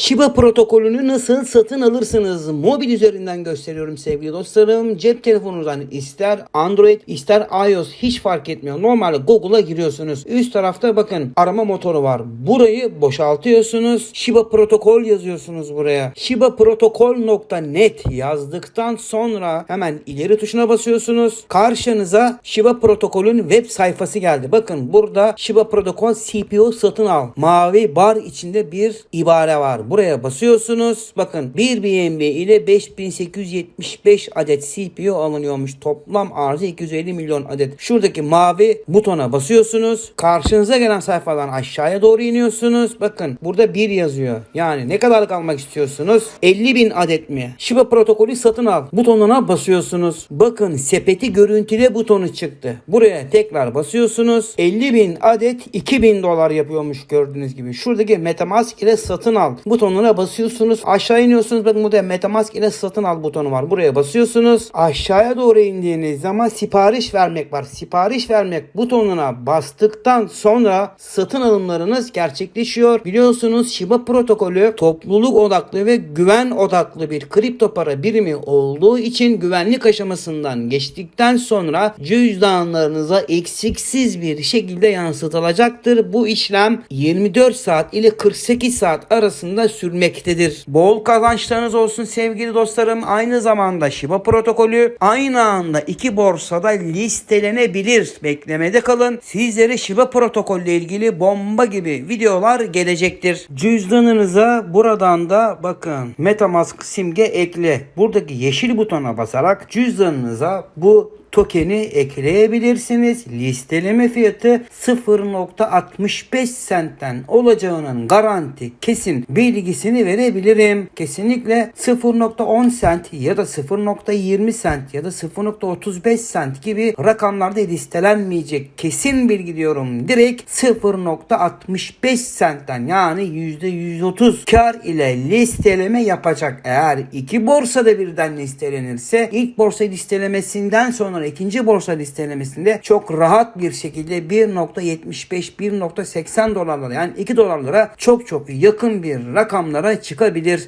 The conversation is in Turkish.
Shiba protokolünü nasıl satın alırsınız? Mobil üzerinden gösteriyorum sevgili dostlarım. Cep telefonunuzdan ister Android ister iOS hiç fark etmiyor. Normalde Google'a giriyorsunuz. Üst tarafta bakın arama motoru var. Burayı boşaltıyorsunuz. Shiba protokol yazıyorsunuz buraya. shibaprotokol.net yazdıktan sonra hemen ileri tuşuna basıyorsunuz. Karşınıza Shiba protokolün web sayfası geldi. Bakın burada Shiba protokol CPU satın al. Mavi bar içinde bir ibare var. Buraya basıyorsunuz. Bakın 1 BNB ile 5875 adet CPU alınıyormuş. Toplam arzı 250 milyon adet. Şuradaki mavi butona basıyorsunuz. Karşınıza gelen sayfadan aşağıya doğru iniyorsunuz. Bakın burada 1 yazıyor. Yani ne kadarlık almak istiyorsunuz? 50 bin adet mi? Shiba protokolü satın al. Butonuna basıyorsunuz. Bakın sepeti görüntüle butonu çıktı. Buraya tekrar basıyorsunuz. 50 bin adet 2000 dolar yapıyormuş gördüğünüz gibi. Şuradaki Metamask ile satın al butonuna basıyorsunuz. Aşağı iniyorsunuz. Bakın burada Metamask ile satın al butonu var. Buraya basıyorsunuz. Aşağıya doğru indiğiniz zaman sipariş vermek var. Sipariş vermek butonuna bastıktan sonra satın alımlarınız gerçekleşiyor. Biliyorsunuz Shiba protokolü topluluk odaklı ve güven odaklı bir kripto para birimi olduğu için güvenlik aşamasından geçtikten sonra cüzdanlarınıza eksiksiz bir şekilde yansıtılacaktır. Bu işlem 24 saat ile 48 saat arasında sürmektedir. Bol kazançlarınız olsun sevgili dostlarım. Aynı zamanda Shiba protokolü aynı anda iki borsada listelenebilir. Beklemede kalın. Sizlere Shiba protokolle ilgili bomba gibi videolar gelecektir. Cüzdanınıza buradan da bakın Metamask simge ekle. Buradaki yeşil butona basarak cüzdanınıza bu tokeni ekleyebilirsiniz. Listeleme fiyatı 0.65 centten olacağının garanti kesin bilgisini verebilirim. Kesinlikle 0.10 cent ya da 0.20 cent ya da 0.35 cent gibi rakamlarda listelenmeyecek kesin bilgi diyorum. Direkt 0.65 centten yani %130 kar ile listeleme yapacak. Eğer iki borsada birden listelenirse ilk borsa listelemesinden sonra ikinci borsa listelemesinde çok rahat bir şekilde 1.75 1.80 dolarlara yani 2 dolarlara çok çok yakın bir rakamlara çıkabilir.